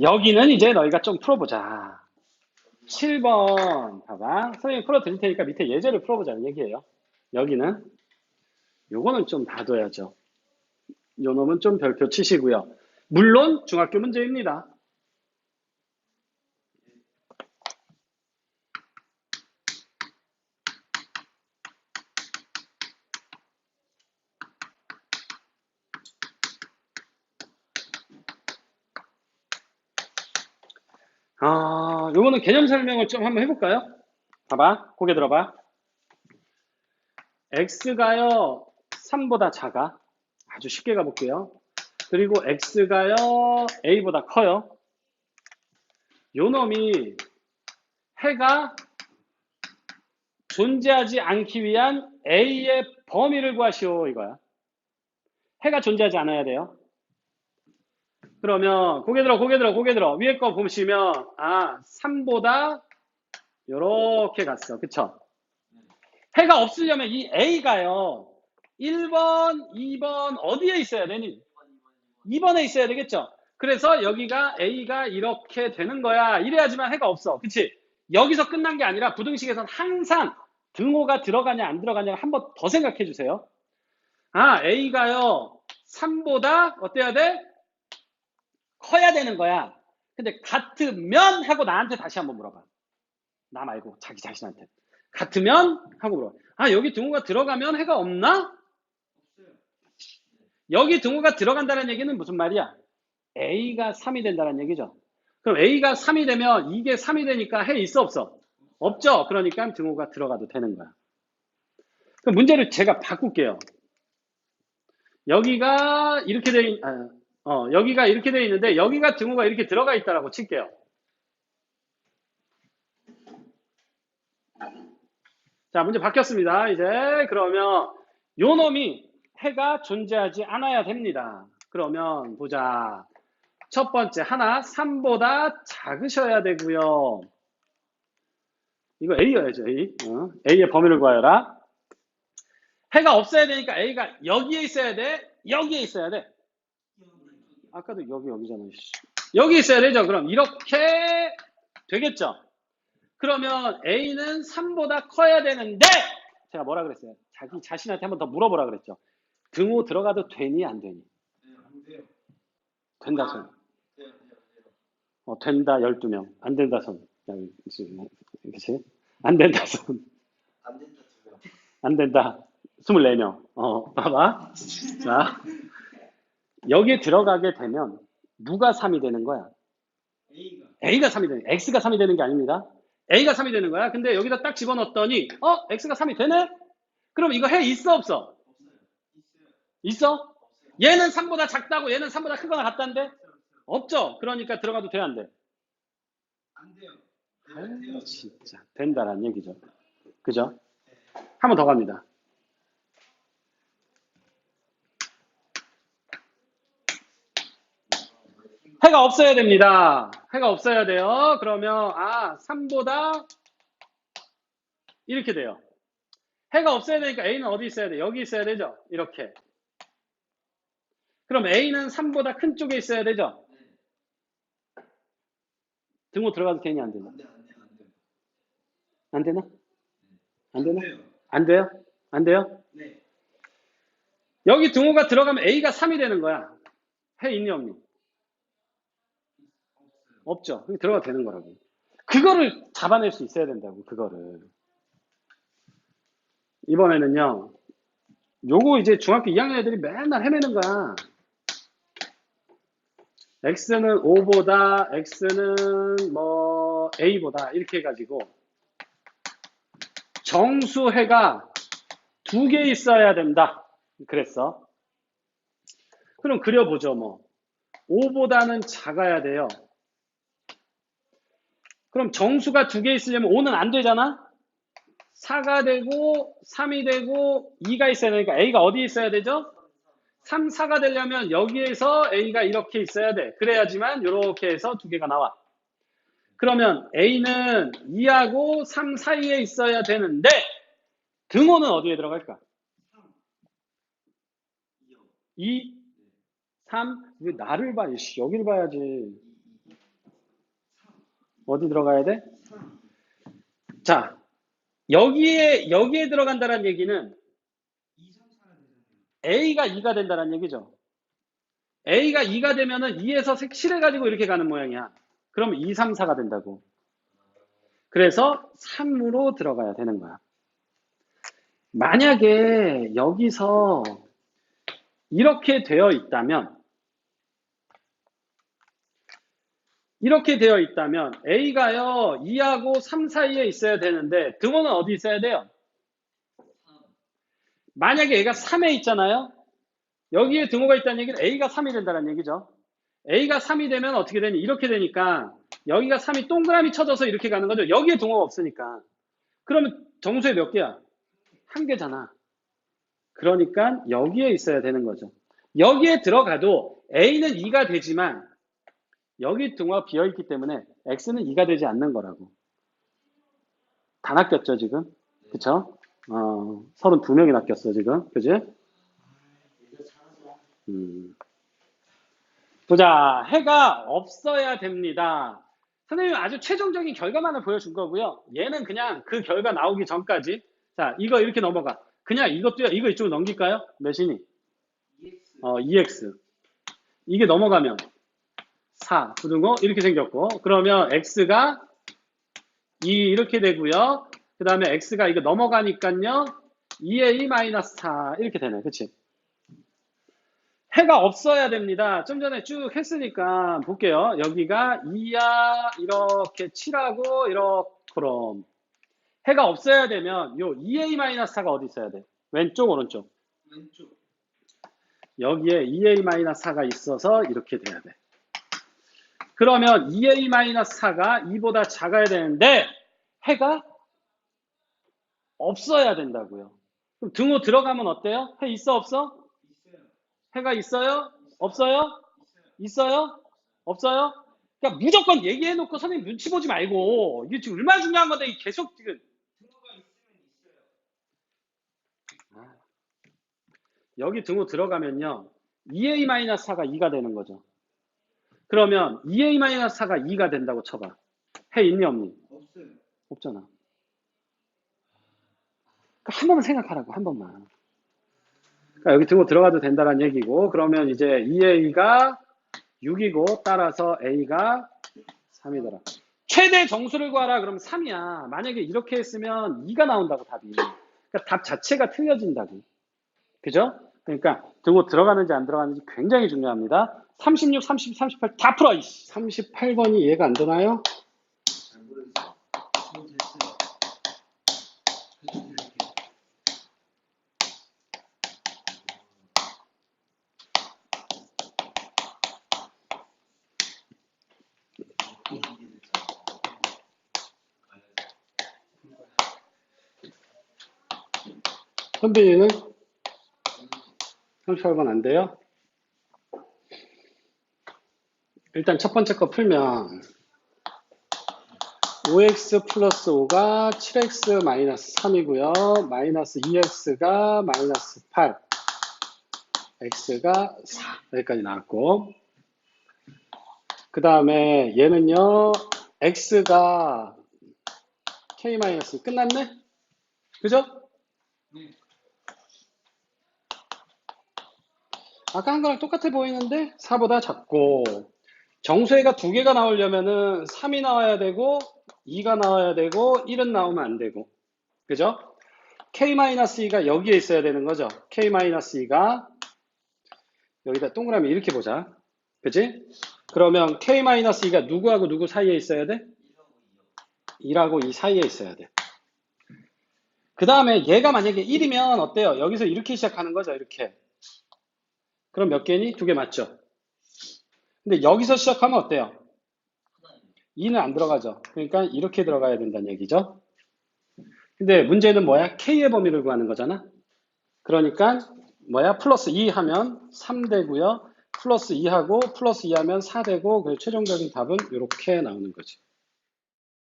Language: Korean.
여기는 이제 너희가 좀 풀어보자. 7번 봐봐. 선생님 풀어드릴 테니까 밑에 예제를 풀어보자는 얘기예요. 여기는 요거는 좀 봐둬야죠. 요 놈은 좀 별표 치시고요. 물론 중학교 문제입니다. 아, 요거는 개념 설명을 좀 한번 해볼까요? 봐봐. 고개 들어봐. x가요, 3보다 작아. 아주 쉽게 가볼게요. 그리고 x가요, a보다 커요. 요 놈이 해가 존재하지 않기 위한 a의 범위를 구하시오 이거야. 해가 존재하지 않아야 돼요. 그러면 고개 들어 고개 들어 고개 들어. 위에 거 보시면 아 3보다 요렇게 갔어. 그쵸? 해가 없으려면 이 A가요. 1번 2번 어디에 있어야 되니? 2번에 있어야 되겠죠? 그래서 여기가 A가 이렇게 되는 거야. 이래야지만 해가 없어. 그치? 여기서 끝난 게 아니라 부등식에서는 항상 등호가 들어가냐 안 들어가냐 한번 더 생각해 주세요. 아 A가요. 3보다 어때야 돼? 커야 되는 거야. 근데 같으면 하고 나한테 다시 한번 물어봐. 나 말고 자기 자신한테. 같으면 하고 물어봐. 아 여기 등호가 들어가면 해가 없나? 여기 등호가 들어간다는 얘기는 무슨 말이야? A가 3이 된다는 얘기죠. 그럼 A가 3이 되면 이게 3이 되니까 해 있어 없어? 없죠. 그러니까 등호가 들어가도 되는 거야. 그럼 문제를 제가 바꿀게요. 여기가 이렇게 돼 있, 아, 어, 여기가 이렇게 되어 있는데 여기가 등호가 이렇게 들어가 있다라고 칠게요. 자, 문제 바뀌었습니다. 이제 그러면 요 놈이 해가 존재하지 않아야 됩니다. 그러면 보자. 첫 번째 하나 3보다 작으셔야 되고요. 이거 A여야죠. A. 어, A의 범위를 구하여라. 해가 없어야 되니까 A가 여기에 있어야 돼. 여기에 있어야 돼. 아까도 여기 여기잖아. 씨. 여기 있어야 되죠. 그럼 이렇게 되겠죠. 그러면 A는 3보다 커야 되는데 제가 뭐라 그랬어요? 자기 자신한테 한번 더 물어보라 그랬죠. 등호 들어가도 되니 안 되니? 된다 손. 어, 된다 12명. 안 된다 손. 야, 그치? 안 된다 손. 안 된다 두 명. 안 된다. 24명. 어, 봐봐. 자. 여기에 들어가게 되면 누가 3이 되는 거야? A가 A가 3이 되는, X가 3이 되는 게 아닙니다. A가 3이 되는 거야. 근데 여기다 딱 집어넣었더니, 어? X가 3이 되네? 그럼 이거 해 있어, 없어? 있어? 얘는 3보다 작다고 얘는 3보다 크거나 같다는데? 없죠? 그러니까 들어가도 돼, 안 돼? 안 돼요. 아유, 진짜. 된다란 얘기죠. 그죠? 한 번 더 갑니다. 해가 없어야 됩니다. 해가 없어야 돼요. 그러면 아 3보다 이렇게 돼요. 해가 없어야 되니까 A는 어디 있어야 돼? 여기 있어야 되죠? 이렇게. 그럼 A는 3보다 큰 쪽에 있어야 되죠? 네. 등호 들어가도 되니 안 되나? 안 되나? 안 되나? 안 돼요? 안 돼요? 네. 여기 등호가 들어가면 A가 3이 되는 거야. 해 있니 없니? 없죠. 여기 들어가도 되는 거라고. 그거를 잡아낼 수 있어야 된다고, 그거를. 이번에는요, 요거 이제 중학교 2학년 애들이 맨날 헤매는 거야. X는 5보다, X는 뭐, A보다, 이렇게 해가지고, 정수해가 두 개 있어야 된다. 그랬어. 그럼 그려보죠, 뭐. 5보다는 작아야 돼요. 그럼 정수가 두 개 있으려면 5는 안 되잖아? 4가 되고, 3이 되고, 2가 있어야 되니까 A가 어디 있어야 되죠? 3, 4가 되려면 여기에서 A가 이렇게 있어야 돼. 그래야지만 이렇게 해서 두 개가 나와. 그러면 A는 2하고 3 사이에 있어야 되는데, 등호는 어디에 들어갈까? 2요. 2, 3, 왜 나를 봐? 이씨, 여기를 봐야지. 어디 들어가야 돼? 자, 여기에, 여기에 들어간다는 얘기는 2, 3, 4가 되잖아요. A가 2가 된다는 얘기죠. A가 2가 되면은 2에서 색칠해가지고 이렇게 가는 모양이야. 그럼 2, 3, 4가 된다고. 그래서 3으로 들어가야 되는 거야. 만약에 여기서 이렇게 되어 있다면, 이렇게 되어 있다면 A가요 2하고 3 사이에 있어야 되는데 등호는 어디 있어야 돼요? 3. 만약에 A가 3에 있잖아요. 여기에 등호가 있다는 얘기는 A가 3이 된다는 얘기죠. A가 3이 되면 어떻게 되니? 이렇게 되니까 여기가 3이 동그라미 쳐져서 이렇게 가는 거죠. 여기에 등호가 없으니까. 그러면 정수에 몇 개야? 한 개잖아. 그러니까 여기에 있어야 되는 거죠. 여기에 들어가도 A는 2가 되지만 여기 등호가 비어있기 때문에 X는 2가 되지 않는 거라고. 다 낚였죠, 지금? 그쵸? 어, 32명이 낚였어, 지금. 그지? 음. 보자. 해가 없어야 됩니다. 선생님이 아주 최종적인 결과만을 보여준 거고요. 얘는 그냥 그 결과 나오기 전까지. 자, 이거 이렇게 넘어가. 그냥 이것도요, 이거 이쪽으로 넘길까요? 몇이니? EX. 어, EX. 이게 넘어가면 4, 부등호 이렇게 생겼고, 그러면 X가 2 이렇게 되고요. 그 다음에 X가 이거 넘어가니까요, 2A-4 이렇게 되네. 그치? 해가 없어야 됩니다. 좀 전에 쭉 했으니까 볼게요. 여기가 2야, 이렇게 7하고, 이렇게, 그럼. 해가 없어야 되면, 요 2A-4가 어디 있어야 돼? 왼쪽, 오른쪽? 왼쪽. 여기에 2A-4가 있어서 이렇게 돼야 돼. 그러면 2A-4가 2보다 작아야 되는데 해가 없어야 된다고요. 그럼 등호 들어가면 어때요? 해 있어 없어? 있어요. 해가 있어요? 없어요? 있어요. 있어요? 없어요? 그러니까 무조건 얘기해 놓고 선생님 눈치 보지 말고 이게 지금 얼마나 중요한 건데 계속 지금 있어요. 여기 등호 들어가면요 2A-4가 2가 되는 거죠. 그러면 2A-4가 2가 된다고 쳐봐. 해 있니 없니? 없어요. 없잖아. 그러니까 한 번만 생각하라고, 한 번만. 그러니까 여기 등호 들어가도 된다는 얘기고, 그러면 이제 2A가 6이고, 따라서 A가 3이더라. 최대 정수를 구하라, 그러면 3이야. 만약에 이렇게 했으면 2가 나온다고, 답이. 그러니까 답 자체가 틀려진다고. 그죠? 그러니까 등호 들어가는지 안 들어가는지 굉장히 중요합니다. 36, 30, 38 다 풀어, 이씨. 38번이 이해가 안 되나요? 선빈이는 38번 안 돼요? 일단 첫 번째 거 풀면 5x 플러스 5가 7x 마이너스 3이고요. 마이너스 2x가 마이너스 8 x가 4 여기까지 나왔고 그 다음에 얘는요 x가 k 마이너스 끝났네? 그죠? 네. 한 거랑 똑같아 보이는데 4보다 작고 정수해가 두 개가 나오려면은 3이 나와야 되고 2가 나와야 되고 1은 나오면 안 되고 그죠? K-2가 여기에 있어야 되는 거죠. K-2가 여기다 동그라미 이렇게 보자. 그지? 그러면 K-2가 누구하고 누구 사이에 있어야 돼? 1하고 2 사이에 있어야 돼. 그 다음에 얘가 만약에 1이면 어때요? 여기서 이렇게 시작하는 거죠. 이렇게. 그럼 몇 개니? 두 개 맞죠? 근데 여기서 시작하면 어때요? 2는 안 들어가죠. 그러니까 이렇게 들어가야 된다는 얘기죠. 근데 문제는 뭐야? K의 범위를 구하는 거잖아. 그러니까 뭐야? 플러스 2 하면 3 되고요. 플러스 2 하고 플러스 2 하면 4 되고 그 최종적인 답은 이렇게 나오는 거지.